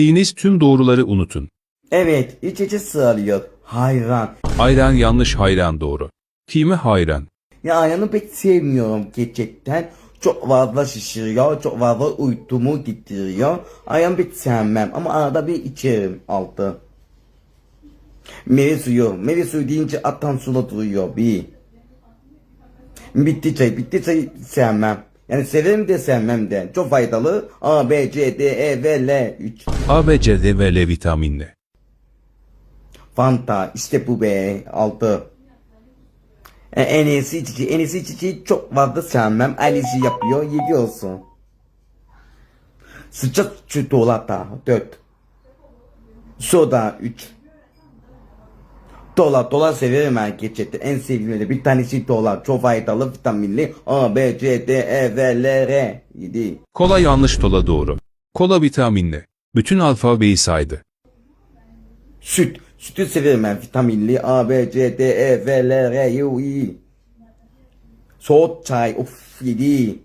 Bildiğiniz tüm doğruları unutun. Evet, iç içe sığarıyor. Hayran. Ayran yanlış hayran doğru. Kime hayran? Ya ayranı pek sevmiyorum gerçekten. Çok fazla şişiriyor, çok fazla uyutumu getiriyor. Ayran pek sevmem ama arada bir içerim altı. Meyve suyu, meyve suyu deyince atan sula duruyor bir. Bitti çay, bitti çay sevmem. Yani severim de sevmem de. Çok faydalı. A, B, C, D, E, V, L. 3. A, B, C, D ve L vitaminli. Fanta işte bu be 6. E, en iyisi içici en iyisi içici çok fazla sevmem. Ailesi yapıyor 7 olsun. Sıcak çikolata 4. Soda 3. Dola dola severim ben gerçekten en sevdiğim de bir tanesi dola çok faydalı vitaminli A B C D E V L R 7. Kola yanlış tola doğru. Kola vitaminli. Bütün alfabeyi saydı. Süt. Sütü severim ben. Vitaminli A, B, C, D, E, F, L, R, U, I. Soğuk çay. Of yedi.